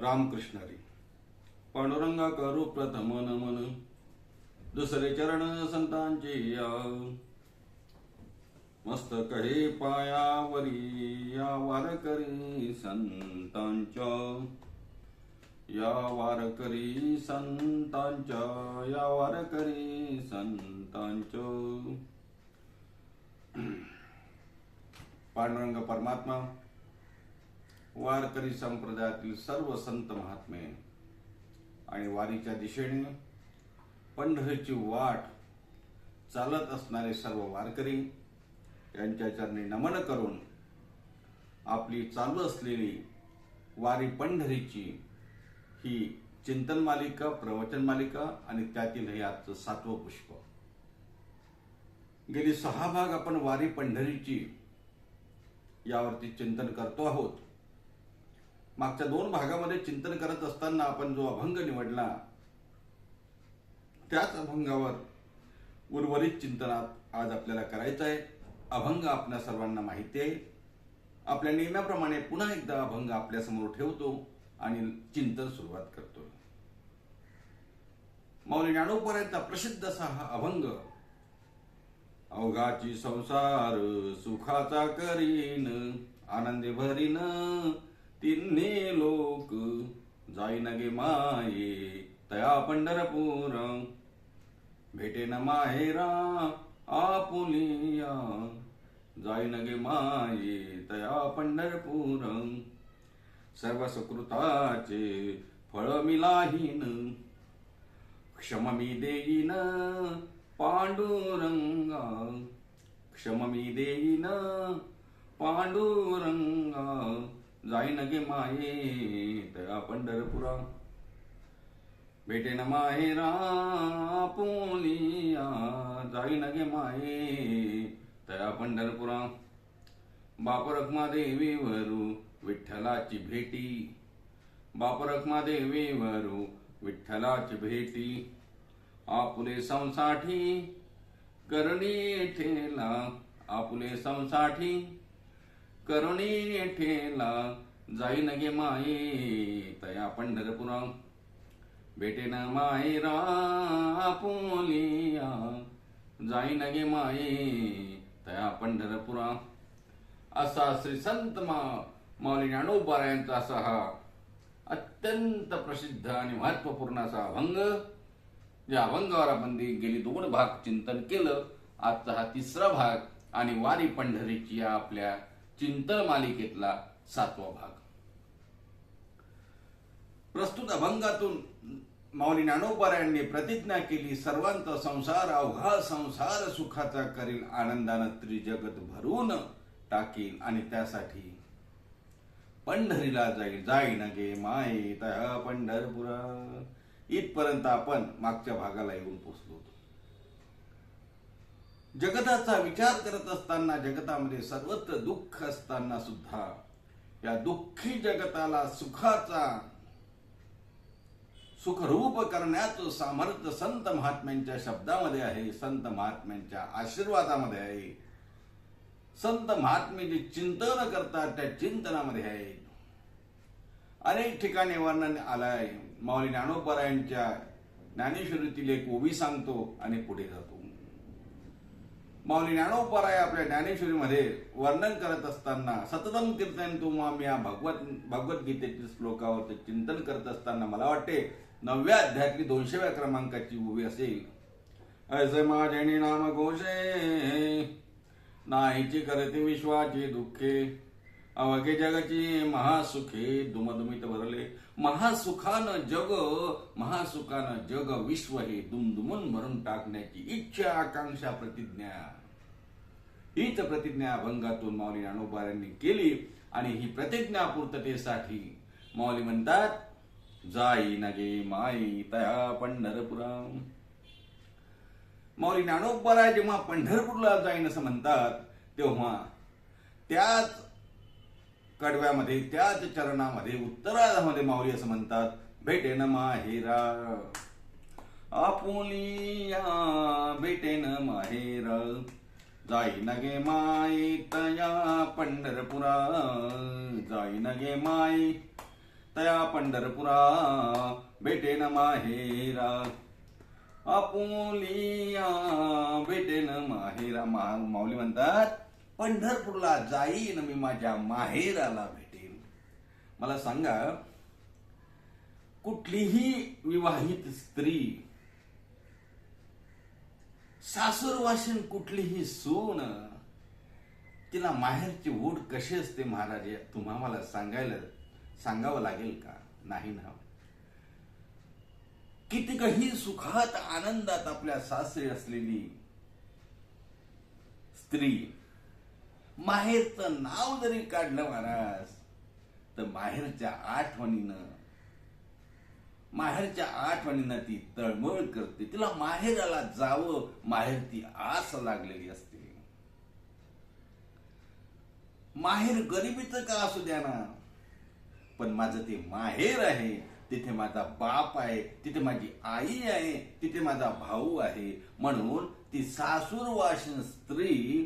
रामकृष्णारी. पांडुरंगा करू प्रथम नमन. दुसरे चरण संतांचे या मस्तक हे पायावरी या वारकरी संतांच्या. या वारकरी संतांच्या या वारकरी संतांच्या. पांडुरंग परमात्मा वारकरी संप्रदायातील सर्व संत महात्मे आणि वारीच्या दिशेने पंढरीची वाट चालत असणारे सर्व वारकरी यांच्या चरणी नमन करून आपली चालू असलेली वारी पंढरीची ही चिंतन मालिका प्रवचन मालिका आणि त्यातील हे आजचं सातवं पुष्प. गेली सहा भाग आपण वारी पंढरीची यावरती चिंतन करतो आहोत. मागच्या दोन भागामध्ये चिंतन करत असताना आपण जो अभंग निवडला त्याच अभंगावर उर्वरित चिंतनात आज आपल्याला करायचं आहे. अभंग आपल्या सर्वांना माहिती आहे. आपल्या नियमाप्रमाणे पुन्हा एकदा अभंग आपल्यासमोर ठेवतो आणि चिंतन सुरुवात करतो. मौली ज्ञानोपर्यंत प्रसिद्ध असा हा अभंग अवघाची संसार सुखाचा करीन आनंदी भरीन तिन्ही लोक जाईन गे माये तया पंढरपूर. भेटे न माहेरा आपुलिया जाईन गे माये तया पंढरपूर. सर्व सुकृताचे फळ मिलाहीन क्षम मी देईन पांडुरंगा. क्षम मी देईन पांडुरंगा. जाईन गे माये तया पंढरपुरा. भेटेन माहेरा पोलिया जाईन गे माये तया पंढरपुरा. बाप रखमादेवी वरू विठ्ठलाची भेटी. बाप रखमादेवी वरू विठ्ठलाची भेटी. आपुले संसाठी करणी ठेला. आपुले संसाठी करुणी ठेला जाई गे माये तया पंढरपुरा. भेटेन मायरा आपुलिया जाई गे माये तया पंढरपुरा. असा श्री संत मा माऊली ज्ञानोबा यांचा असा हा अत्यंत प्रसिद्ध आणि महत्त्वपूर्ण असा अभंग या अभंगावर आपण गेली दोन भाग चिंतन केलं. आजचा हा तिसरा भाग आणि वारी पंढरीची या आपल्या चिंतन मालिकेतला सातवा भाग. प्रस्तुत अभंगातून माऊली ज्ञानोबारायांनी प्रतिज्ञा केली सर्वांत संसार अवघा संसार सुखाचा करील आनंदानं त्रिजगत भरून टाकील आणि त्यासाठी पंढरीला जाईल. जाई नगे माये तया पंढरपुरा इथपर्यंत आपण मागच्या भागाला येऊन पोचलो होतो. जगताचा विचार करत असताना जगतामध्ये सर्वत्र दुःख असताना सुद्धा या दुःखी जगताला सुखाचा सुखरूप करण्याचं सामर्थ्य संत महात्म्यांच्या शब्दामध्ये आहे संत महात्म्यांच्या आशीर्वादामध्ये आहे. संत महात्मे जे चिंतन करतात त्या चिंतनामध्ये आहे. अनेक ठिकाणी वर्णन आलंय. माऊली ज्ञानोपरायांच्या ज्ञानेश्वरीतील एक ओवी सांगतो आणि पुढे जातो. माऊली ज्ञानोपराय आपल्या ज्ञानेश्वरीमध्ये वर्णन करत असताना सततम कीर्तन तुम्हा मी या भगवत भगवद्गीतेतील श्लोकावर चिंतन करत असताना मला वाटते नवव्या अध्यायातली दोनशेव्या क्रमांकाची उभी असेल. ऐसे माझे नाम घोषे नाहीची करते विश्वाची दुःखे. अवघे जगाची महासुखे दुमदुमित भरले. महासुखानं जग महासुखानं जग विश्व हे दुमदुमून भरून टाकण्याची इच्छा आकांक्षा प्रतिज्ञा. हीच प्रतिज्ञा अभंगातून माऊली ज्ञानोबा केली आणि ही प्रतिज्ञा पूर्ततेसाठी माऊली म्हणतात जाई नगे माई तया पंढरपुरा माऊली ज्ञानोबराय जेव्हा पंढरपूरला जाईन असं म्हणतात तेव्हा त्याच कडव्यामध्ये त्याच चरणामध्ये उत्तरार्धामध्ये माऊली असं म्हणतात भेटेन माहेरा आपुलिया भेटेन माहेरा. जाई नगे माई तया पंढरपुरा जाई नगे माई तया पंढरपुरा भेटेन माहेरा आपुलिया भेटेन माहेरा. मा माऊली म्हणतात पंढरपूरला जाईन मी माझ्या माहेराला भेटेन. मला सांगा कुठलीही विवाहित स्त्री सासूर वाशिन कुठलीही सून तिला माहेरची ओढ कशी असते महाराज तुम्हा मला सांगायला सांगावं लागेल का? नाही ना. कितीकही सुखात आनंदात आपल्या सासरी असलेली स्त्री माहेरचं नाव जरी काढलं महाराज तर माहेरच्या आठवणीनं माहेरच्या आठवणींना ती तळमळ करते. तिला माहेराला जावं माहेर ती आस लागलेली असते. माहेर गरिबीचं का असू द्या ना? पण माझं ते माहेर आहे. तिथे माझा बाप आहे. तिथे माझी आई आहे. तिथे माझा भाऊ आहे. म्हणून ती सासूर वाशिन स्त्री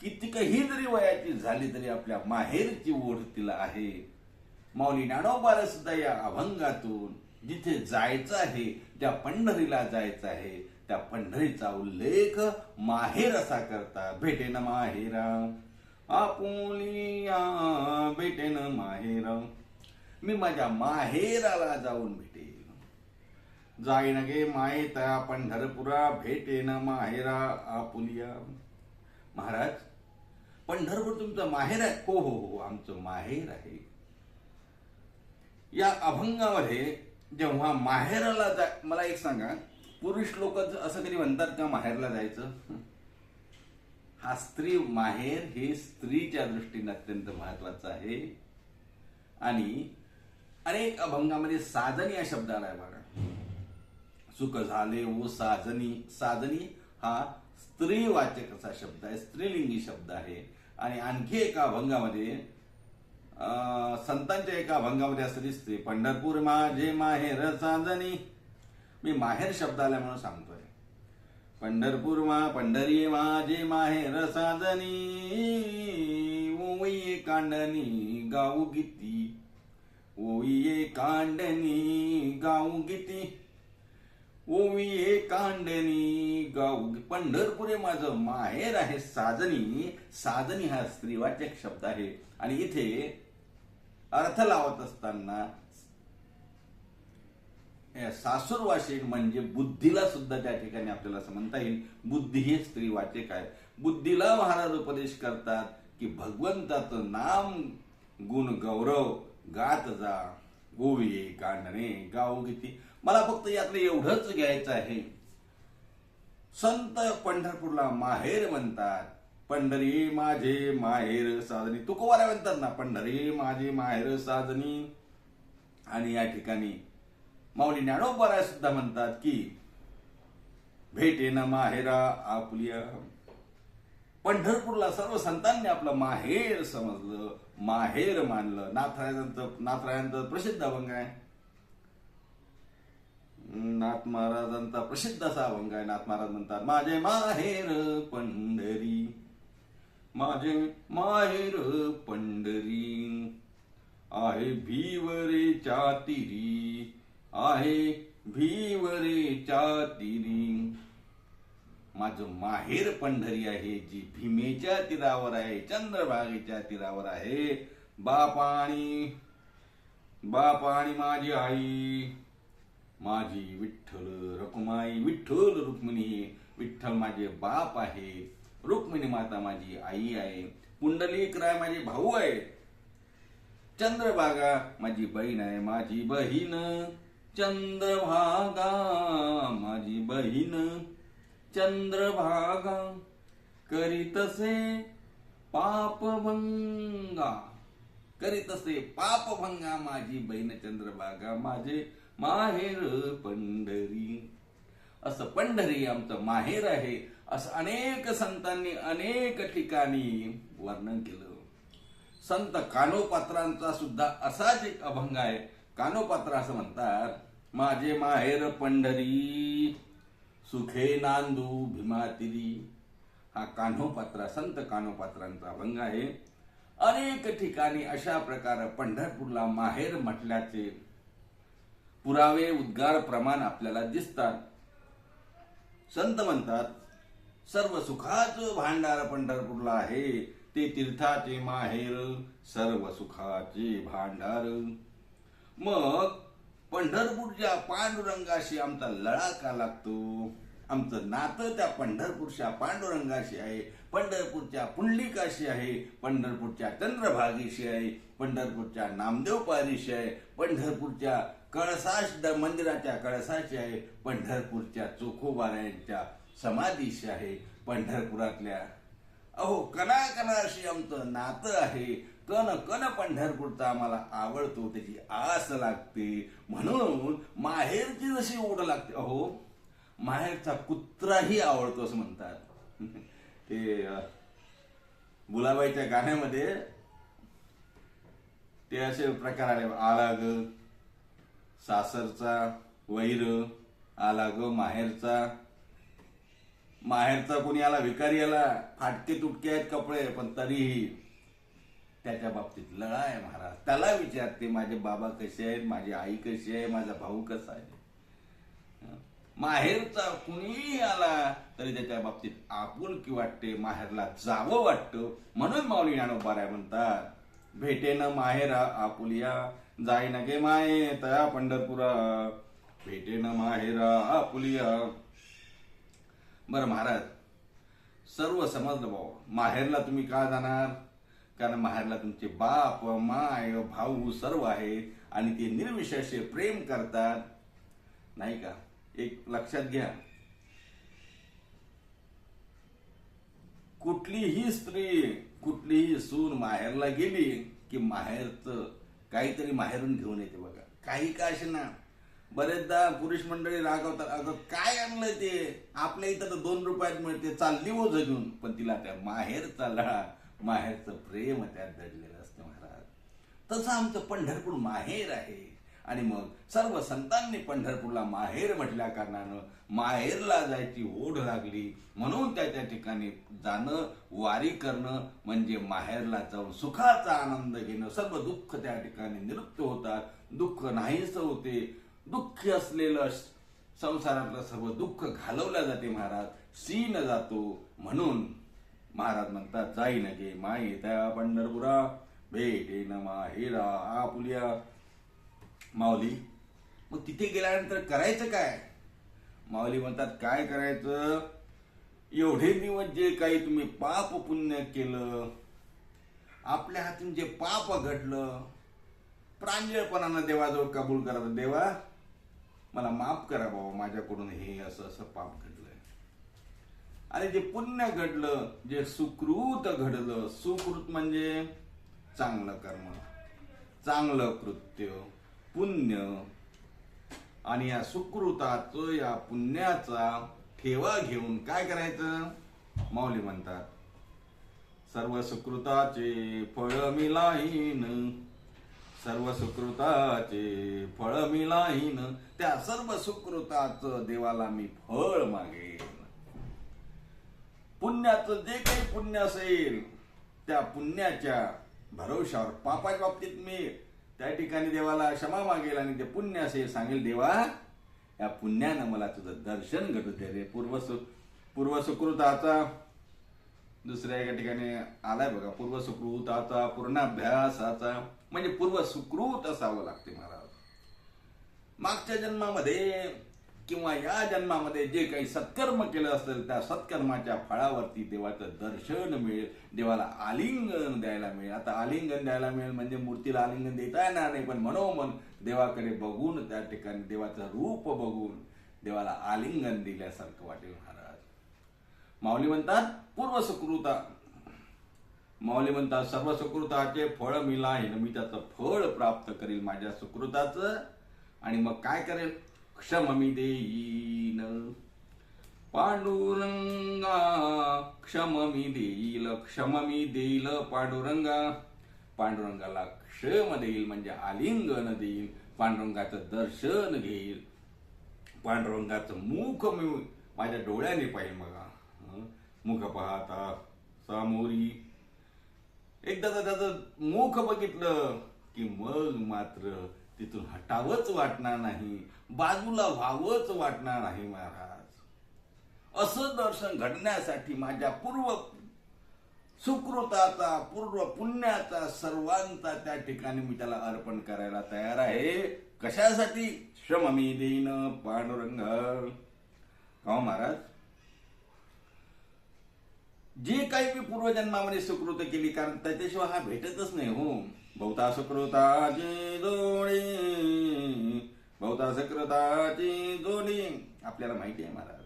कितीकही जरी वयाची झाली तरी आपल्या माहेरची ओढ तिला आहे. माऊली ज्ञानोबाला सुद्धा या अभंगातून जिथे जायचं आहे ज्या पंढरीला जायचं आहे त्या पंढरीचा उल्लेख माहेर असा करता भेटेन माहेरा. आपुलिया भेटेन माहेरा. मी माझ्या माहेराला जाऊन भेटेन. जाईन गे मायेता पंढरपुरा भेटेन माहेरा आपुलिया महाराज पंढरपूर तुमचं माहेर आहे? हो हो हो आमचं माहेर आहे. या अभंगामध्ये जेव्हा माहेराला जा मला एक सांगा. पुरुष लोक असं कधी म्हणतात का माहेरला जायचं? हा स्त्री माहेर हे स्त्रीच्या दृष्टीने अत्यंत महत्वाचं आहे. आणि अनेक अभंगामध्ये साजनी या शब्दाला आहे बघा. सुख झाले व साजनी. साजनी हा स्त्रीवाचकचा असा शब्द आहे स्त्रीलिंगी शब्द आहे. आणि आणखी एका अभंगामध्ये संतांच्या एका अभंगामध्ये असं दिसते पंढरपूर माझे माहेर चांदणी. मी माहेर शब्द आला म्हणून सांगतोय. पंढरपूर मा पंढरी माझे माहेर साजनी ओई कांडणी गाऊ गीती. ओई कांडणी गाऊ गीती. ओविये कांडणी गाऊ पंढरपूर हे माझं माहेर आहे साजनी साजनी हा स्त्रीवाचक शब्द आहे. आणि इथे अर्थ लावत असताना हे म्हणजे बुद्धीला सुद्धा त्या ठिकाणी आपल्याला असं म्हणता येईल. बुद्धी हे स्त्रीवाचक आहे. बुद्धीला महाराज उपदेश करतात की भगवंताचं नाम गुण गौरव गात जा. गोविये कांडणे गाऊ गीती मला फक्त यातलं एवढंच घ्यायचं आहे. संत पंढरपूरला माहेर म्हणतात. पंढरी माझे माहेर साजनी तुकोवाऱ्या म्हणतात ना पंढरी माझे माहेर साजनी आणि या ठिकाणी माऊली ज्ञानोबाराय सुद्धा म्हणतात की भेटे ना माहेरा आपल्या. पंढरपूरला सर्व संतांनी आपलं माहेर समजलं. माहेर मानलं. नाथरायांचं नाथरायांचं प्रसिद्ध अभंग आहे. नाथ महाराजांचा प्रसिद्ध असा अभंग आहे. नाथ महाराज म्हणतात माझे माहेर पंढरी. माझे माहेर पंढरी. आहे भीवरेच्या तिरी आहे भीवरेच्या तिरी माझं माहेर पंढरी आहे जी भीमेच्या तीरावर आहे चंद्रभागेच्या तीरावर आहे. बाप आणि बाप आणि माझी आई माझी विठ्ठल रकुमाई विठ्ठल रुक्मिणी विठ्ठल माझे बाप आहे रुक्मिणी माता माझी आई आहे पुंडलिक राय माझे भाऊ आहे चंद्रभागा माझी बहीण आहे माझी बहीण चंद्रभागा माझी बहीण चंद्रभागा करीतसे पापभंगा करीतसे पापभंगा माझी बहीण चंद्रभागा माझे माहेर पंढरी. असं पंढरी आमचं माहेर आहे. असं अनेक संतांनी अनेक ठिकाणी वर्णन केलं. संत कानोपात्रांचा सुद्धा असाच एक अभंग आहे. कानोपात्र असं म्हणतात माझे माहेर पंढरी सुखे नांदू भीमातिरी. हा कान्होपात्रा संत कान्होपात्रांचा अभंग आहे. अनेक ठिकाणी अशा प्रकारे पंढरपूरला माहेर म्हटल्याचे पुरावे उद्गार प्रमाण आपल्याला दिसतात. संत म्हणतात सर्व सुखाचं भांडार पंढरपूरला आहे. ते तीर्थाचे माहेर सर्व सुखाचे भांडार. मग पंढरपूरच्या पांडुरंगाशी आमचा लळा का लागतो? आमचं नातं त्या पंढरपूरच्या पांडुरंगाशी आहे. पंढरपूरच्या पुंडलिकाशी आहे. पंढरपूरच्या चंद्रभागेशी आहे. पंढरपूरच्या नामदेव पारीशी आहे. पंढरपूरच्या कळसाश द- मंदिराच्या कळसाशी आहे पंढरपूरच्या चोखोबाऱ्यांच्या समाधीशी आहे पंढरपुरातल्या. अहो कणा कणाशी आमचं नातं आहे. कण कण पंढरपूरचा आम्हाला आवडतो त्याची आस लागते. म्हणून माहेरची जशी ओढ लागते अहो माहेरचा कुत्राही आवडतो असं म्हणतात. ते गुलाबाईच्या बुलाबाईच्या गाण्यामध्ये ते असे प्रकार आले आला ग सासरचा वैर आला ग माहेरचा. माहेरचा कोणी आला भिकारी आला फाटके तुटके आहेत कपडे पण तरीही त्याच्या बाबतीत लळा आहे महाराज. त्याला विचारते माझे बाबा कसे आहेत माझी आई कशी आहे माझा भाऊ कसा आहे? माहेरचा कुणीही आला तरी त्याच्या बाबतीत आपुलकी वाटते माहेरला जावं वाटतं. म्हणून माऊली ज्ञानोबाराय म्हणतात भेटेनं माहेरा आपुलिया जाईन गे माये तया पंढरपुरा. भेटेन माहेरा आपुलिया बरं महाराज सर्व समजलं भाऊ. माहेरला तुम्ही का जाणार? कारण माहेरला तुमचे बाप माय भाऊ सर्व आहे आणि ते निर्विशेष प्रेम करतात. नाही का? एक लक्षात घ्या. कुठलीही स्त्री कुठलीही सून माहेरला गेली की माहेरचं काहीतरी माहेरून घेऊन येते बघा. काही का असे ना बरेचदा पुरुष मंडळी रागवतात अगं काय आणलं ते? आपल्या इथं तर दोन रुपयात मिळते चालली हो ओझ घेऊन पण तिला त्या माहेरचा लळा माहेरचं प्रेम त्यात दडलेलं असतं महाराज. तसं आमचं पंढरपूर माहेर आहे. आणि मग सर्व संतांनी पंढरपूरला माहेर म्हटल्या कारणानं माहेरला जायची ओढ लागली. म्हणून त्या त्या ठिकाणी जाणं वारी करणं म्हणजे माहेरला जाऊन सुखाचा आनंद घेणं. सर्व दुःख त्या ठिकाणी निरुप्त होतात. दुःख नाहीच होते. दुःख असलेलं संसारातलं सर्व दुःख घालवल्या जाते महाराज. सीन जातो. म्हणून महाराज म्हणतात जाई न माय माई त्या पंढरपुरा. भेटे न माहेरा आपुलिया. माऊली मग तिथे गेल्यानंतर करायचं काय? माऊली म्हणतात काय करायचं? एवढे दिवस जे काही तुम्ही पाप पुण्य केलं आपल्या हातून जे पाप घडलं प्रांजळपणानं देवाजवळ कबूल करा देवा मला माफ करा बाबा माझ्याकडून हे असं असं पाप घडलंय. आणि जे पुण्य घडलं जे सुकृत घडलं सुकृत म्हणजे चांगलं कर्म चांगलं कृत्य. पुण्य. आणि या सुकृताचं या पुण्याचा ठेवा घेऊन काय करायचं? माऊली म्हणतात सर्व सुकृताचे फळ मिलाहीन सर्व सुकृताचे फळ मिलाहीन त्या सर्व सुकृताचं देवाला मी फळ मागेन. पुण्याचं जे काही पुण्य असेल त्या पुण्याच्या भरोशावर पापाच्या बाबतीत मी त्या ठिकाणी देवाला क्षमा मागेल आणि ते पुण्य असेल सांगेल देवा या पुण्यानं मला तुझं दर्शन घडू दे रे पूर्व सु पूर्व सुकृताचा दुसऱ्या एका ठिकाणी आलाय बघा पूर्व सुकृताचा पूर्णाभ्यासाचा म्हणजे पूर्व सुकृत असावं लागते महाराज मागच्या जन्मामध्ये किंवा या जन्मामध्ये जे काही सत्कर्म केलं असेल त्या सत्कर्माच्या फळावरती देवाचं दर्शन मिळेल. देवाला आलिंगन द्यायला मिळेल. आता आलिंगन द्यायला मिळेल म्हणजे मूर्तीला आलिंगन देता येणार नाही पण मनोमन देवाकडे बघून त्या ठिकाणी देवाचं रूप बघून देवाला आलिंगन दिल्यासारखं वाटेल महाराज. माऊली म्हणतात पूर्व सुकृता माऊली म्हणतात सर्व सुकृताचे फळ मिला मी त्याचं फळ प्राप्त करील माझ्या सुकृताचं. आणि मग काय करेल? क्षममी देईन पांडुरंगा क्षममी देईल क्षममी देईल पांडुरंगा पांडुरंगाला क्षम देईल म्हणजे आलिंगन देईल पांडुरंगाचं दर्शन घेईल पांडुरंगाचं मुख मी माझ्या डोळ्याने पाहिजे बघा मुख पाहता सामोरी एकदा त्याचं मुख बघितलं की मग मात्र तिथून हटावंच वाटणार नाही बाजूला व्हावंच वाटणार नाही महाराज. असं दर्शन घडण्यासाठी माझ्या पूर्व सुकृताचा पूर्व पुण्याचा सर्वांचा त्या ठिकाणी मी त्याला अर्पण करायला तयार आहे. कशासाठी? श्रम मी देईन पांडुरंग. का हो महाराज? जे काही मी पूर्वजन्मामध्ये सुकृत केली कारण त्याच्याशिवाय हा भेटतच नाही हो. बहुता सुकृताची जोडी. बहुता सुकृताची जोडी. आपल्याला माहिती आहे महाराज.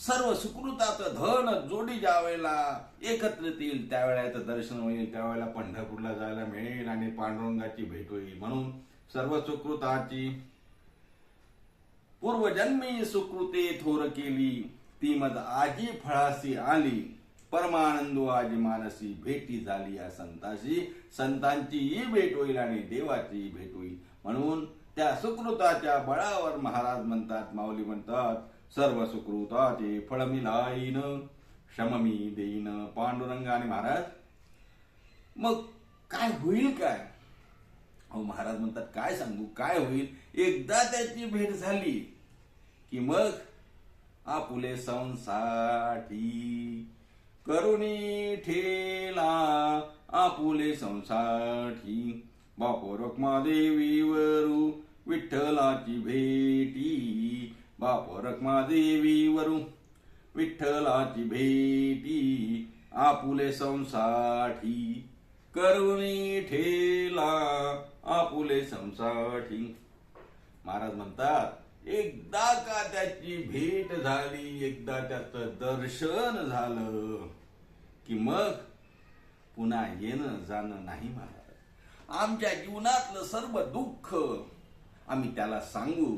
सर्व सुकृताचं धन जोडी ज्या वेळेला एकत्रित येईल त्यावेळेला दर्शन होईल त्यावेळेला पंढरपूरला जायला मिळेल आणि पांडुरंगाची भेट होईल. म्हणून सर्व सुकृताची पूर्वजन्मी सुकृते थोर केली. ती मग आजी फळासी आली. परमानंदो आजी मानसी भेटी झाली या संताशी. संतांचीही भेट होईल आणि देवाचीही भेट होईल. म्हणून त्या सुकृताच्या बळावर महाराज म्हणतात माऊली म्हणतात सर्व सुकृताचे फळ मिलाईन लाईन शममी देईन पांडुरंग. आणि महाराज मग काय होईल काय? अहो महाराज म्हणतात काय सांगू काय होईल? एकदा त्याची भेट झाली की मग आपुले संसाठी करुणी ठेला आपुले संसाठी. बापो रखमादेवीवरू विठ्ठलाची भेटी. बापो रखमादेवीवरू विठ्ठलाची भेटी. आपुले संसाठी. करुणी ठेला आपुले संसाठी. महाराज म्हणतात एकदा का त्याची भेट झाली एकदा त्याचं दर्शन झालं की मग पुन्हा येणं जाणं नाही महाराज. आमच्या जीवनातलं सर्व दुःख आम्ही त्याला सांगू.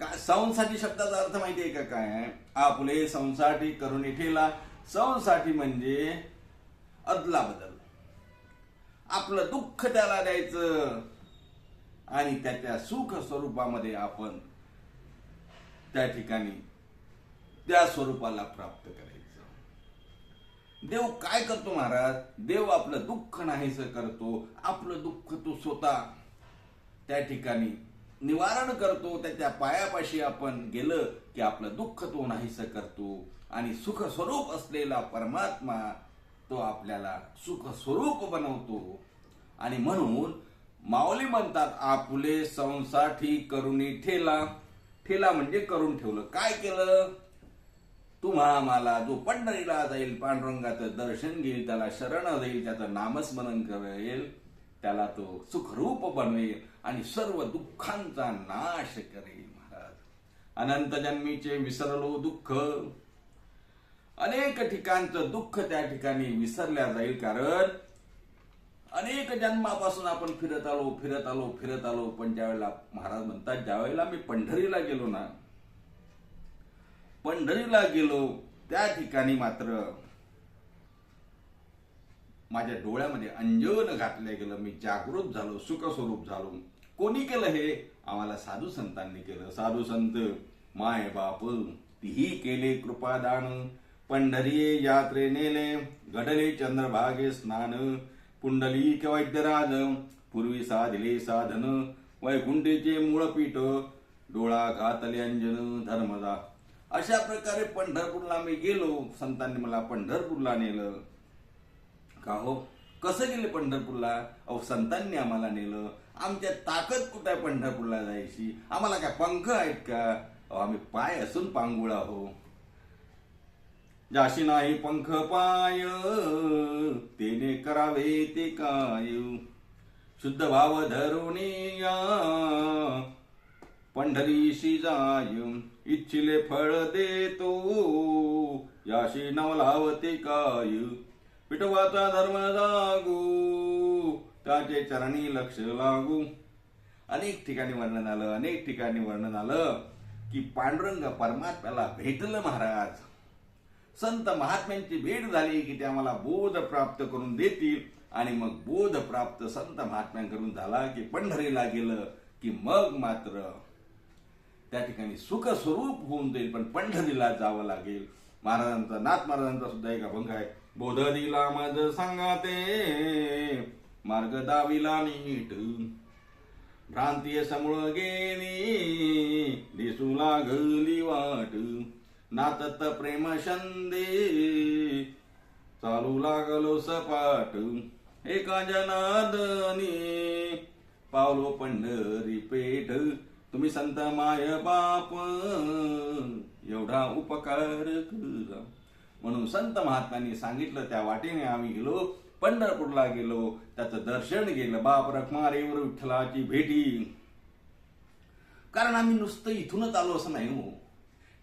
काय संसाठी शब्दाचा अर्थ माहितीये का काय? आपले संसाठी करून ठेला. संसाठी म्हणजे अदला बदल. आपलं दुःख त्याला द्यायचं. आणि त्याच्या सुख स्वरूपामध्ये आपण त्या ठिकाणी त्या स्वरूपाला प्राप्त करायचं. देव काय करतो महाराज? देव आपलं दुःख नाहीस करतो. आपलं दुःख तो स्वतः त्या ठिकाणी निवारण करतो. त्याच्या पायापाशी आपण गेलं की आपलं दुःख तो नाहीस करतो. आणि सुख स्वरूप असलेला परमात्मा तो आपल्याला सुख स्वरूप बनवतो. आणि म्हणून माऊली म्हणतात आपुले संसाठी करुणी ठेला. ठेला म्हणजे करून ठेवलं. काय केलं? तुम्हा मला जो पंढरीला जाईल पांडुरंगाचं दर्शन घेईल त्याला शरण जाईल त्याचं नामस्मरण करेल त्याला तो सुखरूप बनवेल आणि सर्व दुःखांचा नाश करेल महाराज. अनंत जन्मीचे विसरलो दुःख. अनेक ठिकाणचं दुःख त्या ठिकाणी विसरल्या जाईल कारण अनेक जन्मापासून आपण फिरत आलो फिरत आलो फिरत आलो. पण ज्यावेळेला महाराज म्हणतात ज्यावेळेला मी पंढरीला गेलो ना पंढरीला गेलो त्या ठिकाणी मात्र माझ्या डोळ्यामध्ये अंजन घातलं गेलं. मी जागृत झालो सुखस्वरूप झालो. कोणी केलं हे? आम्हाला साधू संतांनी केलं. साधू संत माय बाप तीही केले कृपादान. पंढरी यात्रे नेले घडले चंद्रभागे स्नान. पुंडली वैद्यराज पूर्वी साधले साधन वैकुंठेचे मूळ पीठ डोळा घातले अंजन धर्मदा. अशा प्रकारे पंढरपूरला मी गेलो. संतांनी मला पंढरपूरला नेलं. का हो? कसं गेले पंढरपूरला? अहो संतांनी आम्हाला नेलं. आमच्या ताकद कुठे आहे पंढरपूरला जायची? आम्हाला काय पंख आहेत का? अहो आम्ही पाय असून पांगुळा हो जाशी नाही पंख पाय. करावे ते काय। शुद्ध भाव धरुणी या पंढरीशी जाय इच्छिले फळ देतो। याशी नाव लावते काय। विठोबाचा धर्म जागू त्याचे चरणी लक्ष लागू। अनेक ठिकाणी वर्णन आलं अनेक ठिकाणी वर्णन आलं की पांडुरंग परमात्म्याला भेटलं महाराज। संत महात्म्यांची भेट झाली की ते आम्हाला बोध प्राप्त करून देतील. आणि मग बोध प्राप्त संत महात्म्यांकडून झाला की पंढरीला गेलं की मग मात्र त्या ठिकाणी सुख स्वरूप होऊन जाईल पण पंढरीला जावं लागेल. महाराजांचा नाथ महाराजांचा सुद्धा एक अभंग आहे. बोध दिला मज सांगाते मार्ग दाविला नीट. भ्रांतीय समूळ गेली दिसू लागली वाट. नातत प्रेम शंदे चालू लागलो सपाट एका जनादनी. पावलो पंढरी पेठ तुम्ही संत माय बाप. एवढा उपकार करा. म्हणून संत महात्म्यांनी सांगितलं त्या वाटेने आम्ही गेलो पंढरपूरला गेलो त्याचं दर्शन गेलं बाप रखमारेवर विठ्ठलाची भेटी. कारण आम्ही नुसतं इथूनच आलो असं नाही हो.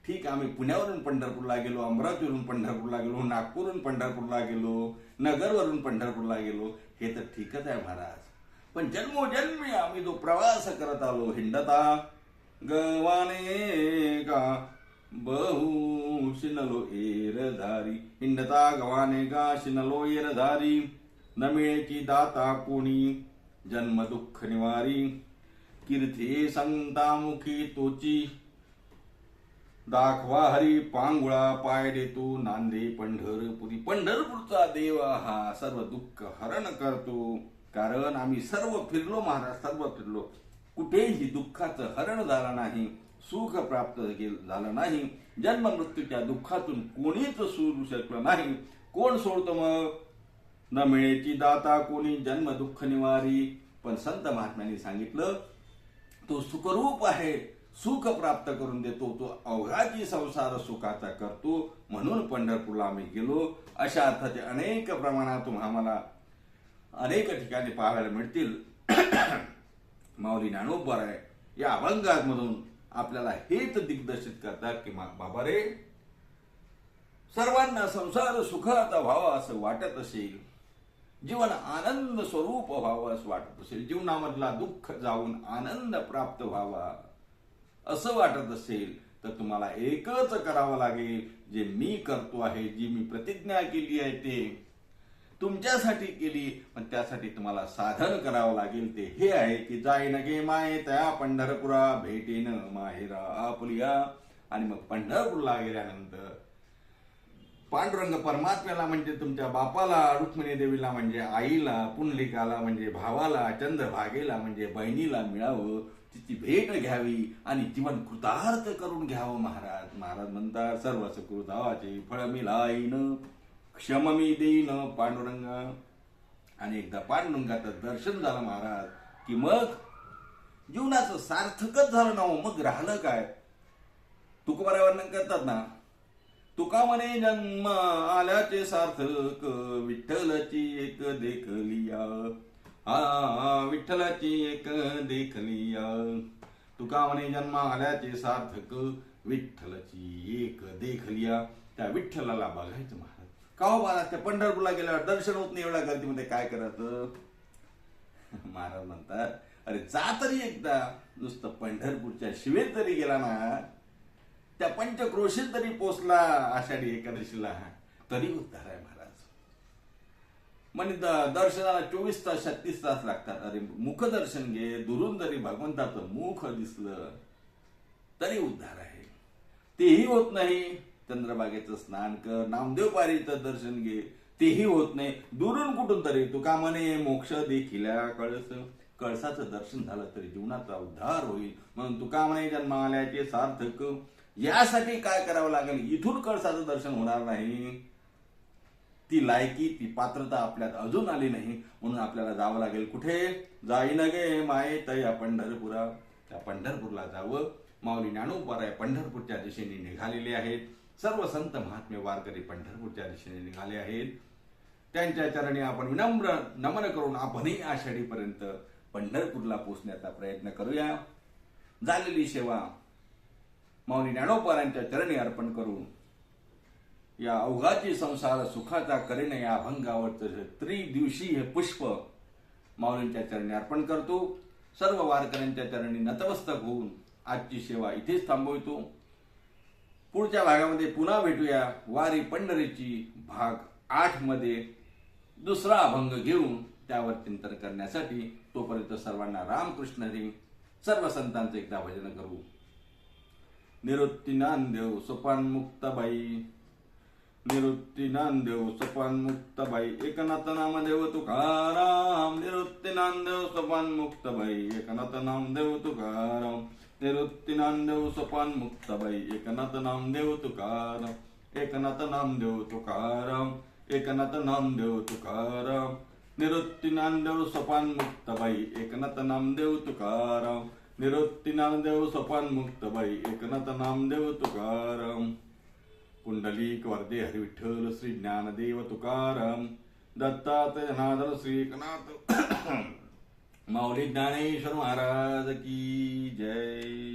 ठीक आम्ही पुण्यावरून पंढरपूरला गेलो अमरावतीवरून पंढरपूरला गेलो नागपूरवरून पंढरपूरला गेलो नगरवरून पंढरपूरला गेलो हे तर ठीकच आहे महाराज. पण जन्मोजन्मी आम्ही जो प्रवास करत आलो हिंडता गवाने का बहु शिनलो एरधारी हिंडता गवाने का शिनलो एरधारी न दाता कोणी जन्म दुःख निवारी कीर्ती संतामुखी तोची दाखवा हरी पांगुळा पाय देतो नांदे पंढरपुरी पंढरपूरचा देवा हा सर्व दुःख हरण करतो. कारण आम्ही सर्व फिरलो महाराज सर्व फिरलो. कुठेही दुःखाचं हरण झालं नाही सुख प्राप्त झालं नाही. जन्म मृत्यूच्या दुःखातून कोणीच सोडू शकलं नाही. कोण सोडतो मग? न मिळेची दाता कोणी जन्म दुःख निवारी. पण संत महात्म्यांनी सांगितलं तो सुखरूप आहे. सुख प्राप्त करून देतो तो अवघाची संसार सुखाचा करतो. म्हणून पंढरपूरला आम्ही गेलो. अशा अर्थाचे अनेक प्रमाणात आम्हाला अनेक ठिकाणी पाहायला मिळतील. माऊली ज्ञानोबर आहे. या अभंगामधून आपल्याला हेच दिग्दर्शित करतात की बाबा रे सर्वांना संसार सुखाचा व्हावा असं वाटत असेल. जीवन आनंद स्वरूप व्हावं असं वाटत असेल. जीवनामधला दुःख जाऊन आनंद प्राप्त व्हावा. असं वाटत असेल तर तुम्हाला एकच करावं लागेल जे मी करतो आहे जी मी प्रतिज्ञा केली आहे ते तुमच्यासाठी केली पण त्यासाठी तुम्हाला साधन करावं लागेल ते हे आहे की जाय नगे माये त्या पंढरपुरा भेटेन माहेरा आपलिया. आणि मग पंढरपूरला गेल्यानंतर पांडुरंग परमात्म्याला म्हणजे तुमच्या बापाला रुक्मिणी देवीला म्हणजे आईला पुंडलिकाला म्हणजे भावाला चंद्रभागेला म्हणजे बहिणीला मिळावं. तिची भेट घ्यावी आणि जीवन कृतार्थ करून घ्यावं महाराज. महाराज म्हणतात सर्व सुकृतावाचे फळ मिलाईन क्षम मी देईन पांडुरंग. आणि एकदा पांडुरंगाचं दर्शन झालं महाराज की मग जीवनाचं सार्थकच झालं ना हो. मग राहिलं काय? तुकोबारा वर्णन करतात ना तुका म्हणे जन्म आल्याचे सार्थक विठ्ठलची एक देखलिया. हा विठ्ठलाची एक देखलिया तुका म्हणे जन्म आल्याचे सार्थक विठ्ठलाची एक देखलिया त्या विठ्ठलाला बघायचं महाराज. का हो महाराज त्या पंढरपूरला गेल्यावर दर्शन होत नाही एवढ्या गर्दीमध्ये? काय करत? महाराज म्हणतात अरे जा तरी एकदा. नुसतं पंढरपूरच्या शिवेत तरी गेला ना त्या पंचक्रोशीत तरी पोचला आषाढी एकादशीला तरी उद्धार आहे महाराज. म्हणजे द- दर्शनाला चोवीस तास छत्तीस तास लागतात अरे मुख दर्शन घे दुरून जरी भगवंताचं मुख दिसलं तरी उद्धार आहे तेही होत नाही चंद्रबागेचं स्नान कर नामदेव पारीचं दर्शन घे तेही होत नाही दुरून कुठून तरी तुका म्हणे मोक्ष देखील कळस कळसाचं दर्शन झालं तरी जीवनाचा उद्धार होईल म्हणून तुका म्हणे जन्माल्याचे सार्थक यासाठी काय करावं लागेल इथून कळसाचं दर्शन होणार नाही ती लायकी ती पात्रता आपल्यात अजून आली नाही म्हणून आपल्याला जावं लागेल कुठे? जाईन गे माये तया पंढरपुरा. त्या पंढरपूरला जावं. माऊली ज्ञानोबाराय पंढरपूरच्या दिशेने निघालेले आहेत. सर्व संत महात्मे वारकरी पंढरपूरच्या दिशेने निघाले आहेत. त्यांच्या चरणी आपण विनम्र नमन करून आपणही आषाढीपर्यंत पंढरपूरला पोचण्याचा प्रयत्न करूया. झालेली सेवा माऊली ज्ञानोबारांच्या चरणी अर्पण करून या अवघाची संसार सुखाचा करेन या अभंगावर त्रिदिवशी हे पुष्प माऊलींच्या चरणी अर्पण करतो. सर्व वारकऱ्यांच्या चरणी नतमस्तक होऊन आजची सेवा इथेच थांबवतो. पुढच्या भागामध्ये पुन्हा भेटूया. वारी पंढरीची भाग आठमध्ये दुसरा अभंग घेऊन त्यावर चिंतन करण्यासाठी तोपर्यंत सर्वांना रामकृष्ण हरी सर्व संतांचं एकदा भजन करू. निवृत्ती नांदेव सोपान मुक्ताबाई निवृत्ती सपान मुक्तबाई. एकनाथ नामदेव तुकाराम. निवृत्ती सपान मुक्तबाई. एकनाथ नामदेव तुकाराम. निवृत्ती सपान सोपान मुक्ताबाई. एकनाथ नामदेव तुकाराम. एकनाथ नामदेव तुकाराम. एकनाथ नामदेव तुकाराम. निवृत्ती नामदेव सपान मुक्तबाई. एकनाथ नामदेव तुकाराम. निवृत्ती नामदेव सपान मुक्तबाई. एकनाथ नामदेव तुकाराम. पुंडलिक वरदे हरिविठ्ठल श्री ज्ञानदेव तुकाराम दत्तात नादर श्री एकनाथ। माऊली ज्ञानेश्वर महाराज की जय।